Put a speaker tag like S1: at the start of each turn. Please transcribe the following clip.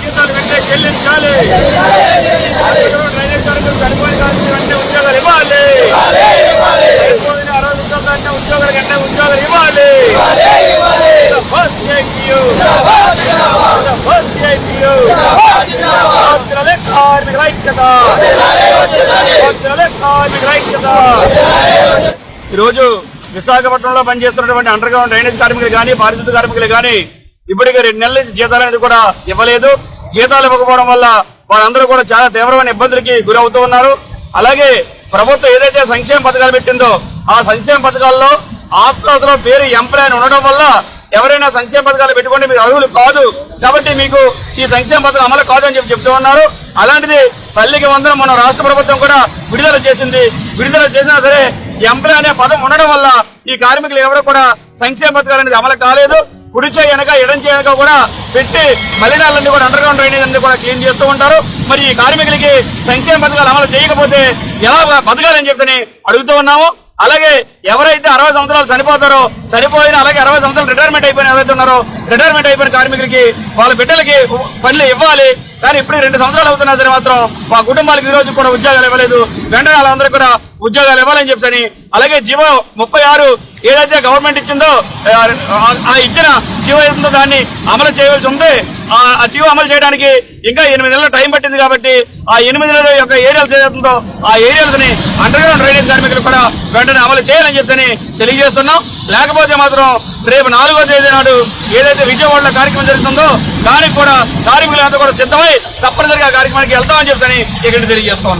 S1: జీతాలు వెంటనే చెల్లించాలి ఉద్యోగాలు ఇవ్వాలి చనిపోయిన ఉద్యోగాలు అంటే ఉద్యోగాలు ఇవ్వాలి ఫస్ట్ ఏపీయూ ఫస్ట్ ఏపీయూ వజ్రలే ఐక్యత వజ్రలే ఐక్యత ఈరోజు విశాఖపట్నంలో పనిచేస్తున్నటువంటి అండర్ గ్రౌండ్ డ్రైనేజ్ కార్మికులు కానీ పారిశుద్ధ కార్మికులు కానీ ఇప్పటికే రెండు నెలల నుంచి జీతాలు అనేది కూడా ఇవ్వలేదు. జీతాలు ఇవ్వకపోవడం వల్ల వారందరూ కూడా చాలా తీవ్రమైన ఇబ్బందులకి గురవుతూ ఉన్నారు. అలాగే ప్రభుత్వం ఏదైతే సంక్షేమ పథకాలు పెట్టిందో ఆ సంక్షేమ పథకాల్లో ఆఫ్టర్ పేరు ఎంప్లాయ్ అని ఉండడం వల్ల ఎవరైనా సంక్షేమ పథకాలు పెట్టుకుంటే మీరు అర్హులు కాదు. కాబట్టి మీకు ఈ సంక్షేమ పథకం అమలు కాదు అని చెప్పి చెప్తూ ఉన్నారు. అలాంటిది తల్లికి వందనం మన రాష్ట్ర ప్రభుత్వం కూడా విడుదల చేసింది. విడుదల చేసినా సరే ఎంప్లాయ్ అనే పదం ఉండడం వల్ల ఈ కార్మికులు ఎవరు కూడా సంక్షేమ పథకాలు అనేది అమలు కాలేదు. కుడి చేయి వెనక ఎడం వెనక కూడా పెట్టి మలినాలన్నీ కూడా అండర్ గ్రౌండ్ డ్రైనేజ్ అన్ని కూడా క్లీన్ చేస్తూ ఉంటారు. మరి ఈ కార్మికులకి సంక్షేమ పథకాలు అమలు చేయకపోతే ఎలా బతకాలని చెప్పని అడుగుతూ ఉన్నాము. అలాగే ఎవరైతే అరవై సంవత్సరాలు చనిపోతారో చనిపోయిన అలాగే అరవై సంవత్సరాలు రిటైర్మెంట్ అయిపోయిన ఎవరైతే ఉన్నారో రిటైర్మెంట్ అయిపోయిన కార్మికులకి వాళ్ళ బిడ్డలకి పనులు ఇవ్వాలి. కానీ ఇప్పుడు రెండు సంవత్సరాలు అవుతున్నా సరే మాత్రం మా కుటుంబాలకు ఈ రోజు కూడా ఉద్యోగాలు ఇవ్వలేదు. వెంటనే వాళ్ళందరికీ కూడా ఉద్యోగాలు ఇవ్వాలని చెప్తాని అలాగే జీవో ముప్పై ఆరు ఏదైతే గవర్నమెంట్ ఇచ్చిందో ఆ- ఇచ్చిన జీవో ఏదో దాన్ని అమలు చేయవలసి ఉంది. ఆ జీవో అమలు చేయడానికి ఇంకా ఎనిమిది నెలలు టైం పట్టింది కాబట్టి ఆ ఎనిమిది నెలల యొక్క ఏరియాలు ఏదైతుందో ఆ ఏరియాలని అండర్ గ్రౌండ్ డ్రైనేజ్ కార్మికులు కూడా వెంటనే అమలు చేయాలని చెప్పని తెలియజేస్తున్నాం. లేకపోతే మాత్రం రేపు నాలుగో తేదీ నాడు ఏదైతే విజయవాడలో కార్యక్రమం జరుగుతుందో దానికి కూడా కార్మికులంతా కూడా సిద్ధమై తప్పనిసరిగా కార్యక్రమానికి వెళ్తామని చెప్తాని ఇక్కడ తెలియజేస్తాం